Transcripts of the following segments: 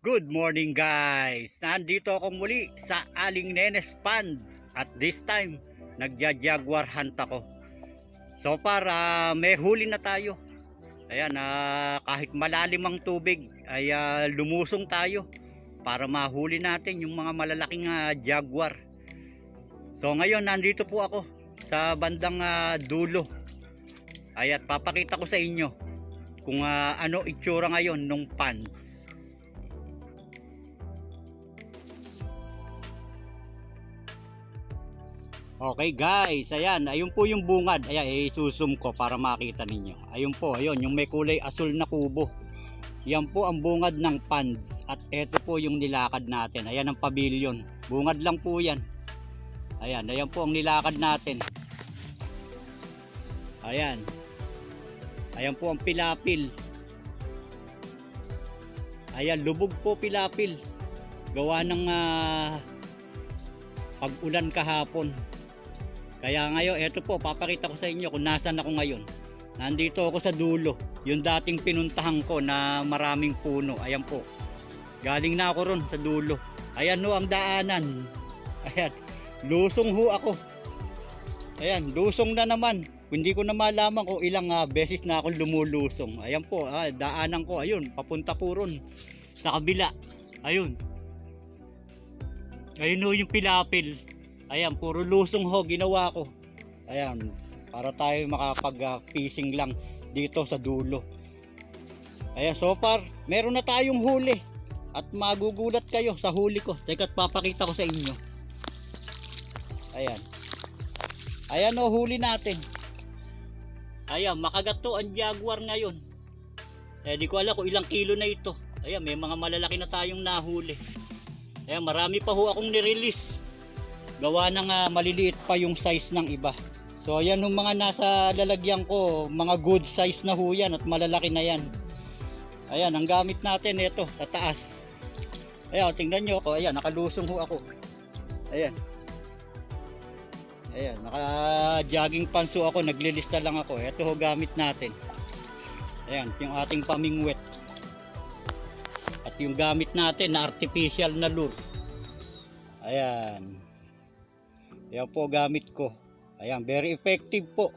Good morning guys! Nandito ako muli sa Aling Nenes Pond at this time nagja-jaguar hunt ako. So para may huli na tayo. Ayan, ah, kahit malalim ang tubig ay ah, lumusong tayo para mahuli natin yung mga malalaking ah, jaguar. So ngayon nandito po ako sa bandang ah, dulo. Ay at papakita ko sa inyo kung ah, ano itsura ngayon nung pond. Okay guys, ayan, ayun po yung bungad. Ayan, isusum ko para makita ninyo. Ayun po, ayun, yung may kulay asul na kubo. Yan po ang bungad ng pond. At eto po yung nilakad natin. Ayan ang pavilion. Bungad lang po yan. Ayan, ayan po ang nilakad natin. Ayan. Ayan po ang pilapil. Ayan, lubog po pilapil. Gawa ng ah, pag-ulan kahapon. Kaya ngayon, eto po, papakita ko sa inyo kung nasan ako ngayon. Nandito ako sa dulo. Yung dating pinuntahan ko na maraming puno. Ayan po. Galing na ako ron sa dulo. Ayan no ang daanan. Ayan. Lusong ho ako. Ayan, lusong na naman. Hindi ko na malaman kung ilang ah, beses na ako lumulusong. Ayan po, ah, daanan ko. Ayun, papunta po ron. Sa kabila. Ayun. Ayun ho yung pilapil. Ayan, puro lusong ho ginawa ko. Ayan, para tayo makapag-fishing lang dito sa dulo. Ayan, so far, meron na tayong huli. At magugulat kayo sa huli ko. Teka, papakita ko sa inyo. Ayan. Ayan o, huli natin. Ayan, makagat to ang jaguar ngayon. Eh, di ko alam kung ilang kilo na ito. Ayan, may mga malalaki na tayong nahuli. Ayan, marami pa ho akong nirelease gawa ng ah, maliliit pa yung size ng iba. So ayan yung mga nasa lalagyan ko, mga good size na ho yan at malalaki na yan. Ayan, ang gamit natin ito sa taas. Ayan, tingnan nyo ako, ayan, nakalusong ho ako. Ayan. Ayan, naka jogging pants ho ako, naglilista lang ako. Ito ho gamit natin. Ayan, yung ating pamingwet. At yung gamit natin na artificial na lure. Ayan. Yan po gamit ko. Ayan, very effective po.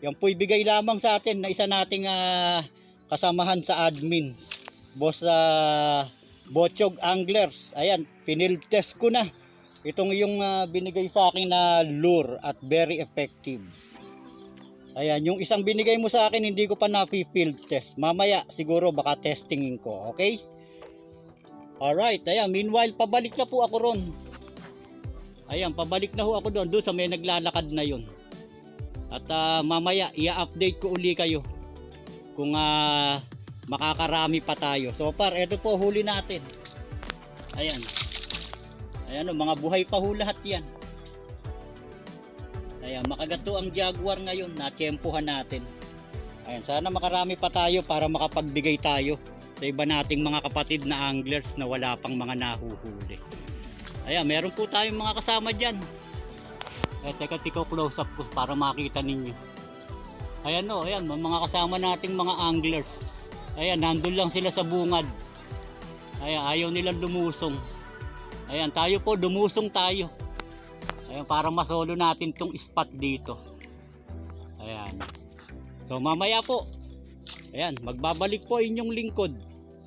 Yan po ibigay lamang sa atin na isa nating ah, kasamahan sa admin. Boss uh, Bochog Anglers. Ayan, pinild test ko na. Itong yung ah, binigay sa akin na lure at very effective. Ayan, yung isang binigay mo sa akin hindi ko pa na-field test. Mamaya siguro baka testingin ko, okay? Alright, ayan, meanwhile pabalik na po ako ron. Ayan, pabalik na ho ako doon, doon sa may naglalakad na yon. At ah, mamaya, i-update ko uli kayo kung ah, makakarami pa tayo. So far, ito po huli natin. Ayan. Ayan o, mga buhay pa ho lahat yan. Ayan, makagato ang jaguar ngayon, natsyempohan natin. Ayan, sana makarami pa tayo para makapagbigay tayo sa iba nating mga kapatid na anglers na wala pang mga nahuhuli. Ayan, meron po tayong mga kasama dyan. Eh, teka, tiko close up ko para makita ninyo. Ayan o, ayan, mga kasama nating mga anglers. Ayan, nandun lang sila sa bungad. Ayan, ayaw nilang lumusong. Ayan, tayo po, dumusong tayo. Ayan, para masolo natin tong spot dito. Ayan. So, mamaya po, ayan, magbabalik po inyong lingkod.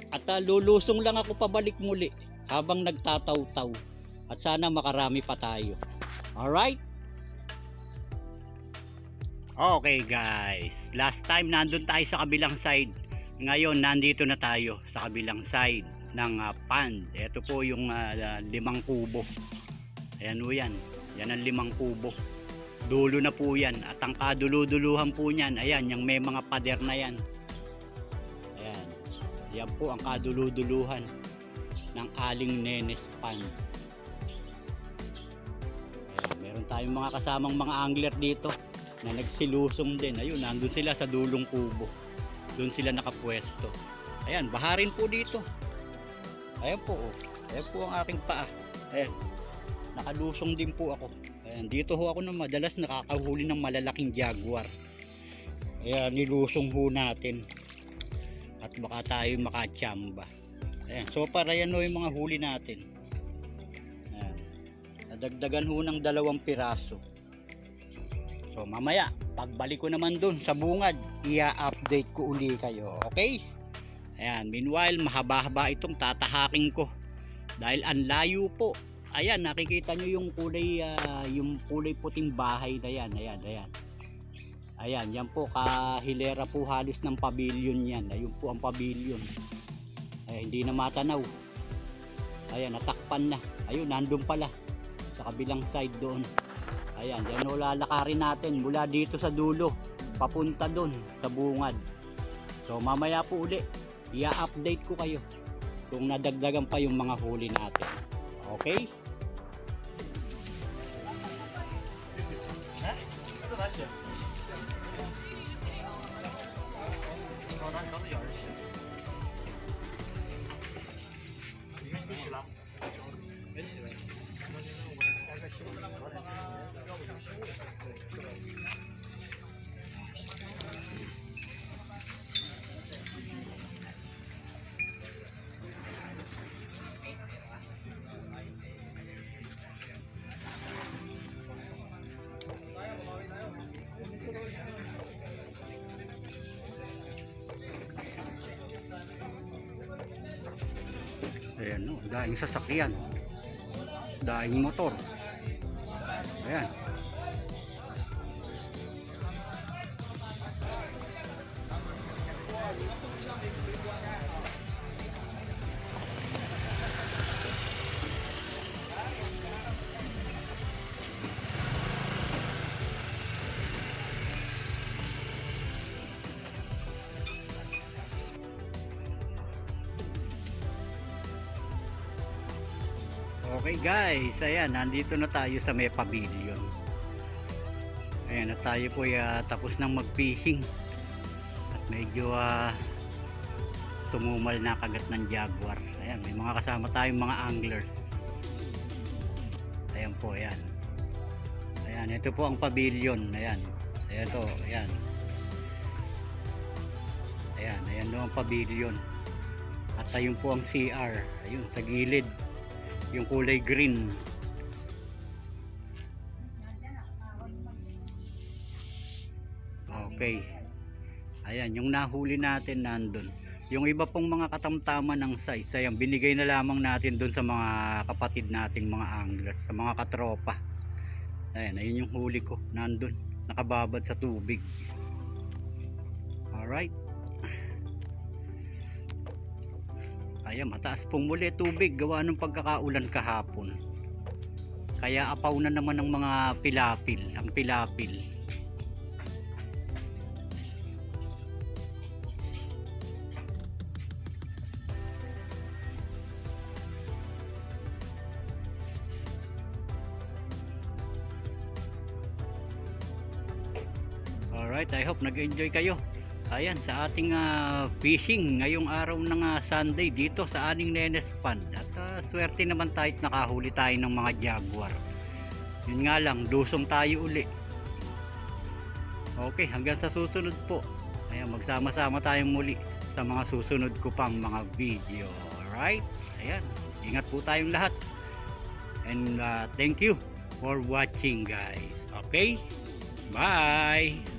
At ah, lulusong lang ako pabalik muli habang nagtataw-taw. At sana makarami pa tayo. Alright? Okay guys, last time nandun tayo sa kabilang side. Ngayon nandito na tayo sa kabilang side ng ah, pond. Ito po yung ah, limang kubo. Ayan o yan. Yan ang limang kubo. Dulo na po yan. At ang kaduluduluhan po niyan, ayan, yung may mga pader na yan. Ayan. Yan po ang kaduluduluhan ng Aling Nenes Pond. Tayong mga kasamang mga angler dito na nagsilusong din. Ayun, nandun sila sa dulong kubo. Doon sila nakapwesto. Ayan, baharin po dito. Ayan po, oh. Ayan po ang aking paa. Ayan. Nakalusong din po ako. Ayan, dito ho ako na madalas nakakahuli ng malalaking jaguar. Ayan, nilusong ho natin. At baka tayo makachamba. Ayan, so para yan ho yung mga huli natin. Nadagdagan ho ng dalawang piraso. So mamaya, pagbalik ko naman dun sa bungad, i-update ko uli kayo. Okay? Ayan, meanwhile, mahaba-haba itong tatahaking ko. Dahil ang layo po. Ayan, nakikita nyo yung kulay, ah, yung kulay puting bahay na yan. Ayan, ayan. Ayan, yan po, kahilera po halos ng pavilion yan. Ayun po ang pavilion. Ay, hindi na matanaw. Ayan, natakpan na. Ayun, nandun pala. Kabilang side doon. Ayan, yan o lalakarin natin mula dito sa dulo. Papunta doon sa bungad. So mamaya po uli, i-update ko kayo kung nadagdagan pa yung mga huli natin. Okay? Ayan no, daing sasakyan. Daing motor. Ayan. Okay guys, ayan, nandito na tayo sa may pavilion. Ayan, at tayo po ah, tapos ng mag-fishing. At medyo ah, tumumal na kagat ng jaguar. Ayan, may mga kasama tayong mga anglers. Ayan po, ayan. Ayan, ito po ang pavilion. Ayan. Ayan to, ayan. Ayan, ayan do ang pavilion. At ayun po ang CR. Ayun, sa gilid yung kulay green. Okay. Ayan yung nahuli natin nandun. Yung iba pong mga katamtaman ng size ayan binigay na lamang natin dun sa mga kapatid nating mga anglers sa mga katropa. Ayan ayun yung huli ko nandun nakababad sa tubig. Alright Ayan, mataas pong muli tubig gawa ng pagkakaulan kahapon. Kaya apaw na naman ng mga pilapil, ang pilapil. Alright, I hope nag-enjoy kayo. Ayan, sa ating ah, fishing ngayong araw ng ah, Sunday dito sa Aning Nenes Pond. At ah, swerte naman tayo at nakahuli tayo ng mga jaguar. Yun nga lang, dusong tayo uli. Okay, hanggang sa susunod po. Ayan, magsama-sama tayong muli sa mga susunod ko pang mga video. Alright? Ayan, ingat po tayong lahat. And ah, thank you for watching guys. Okay? Bye!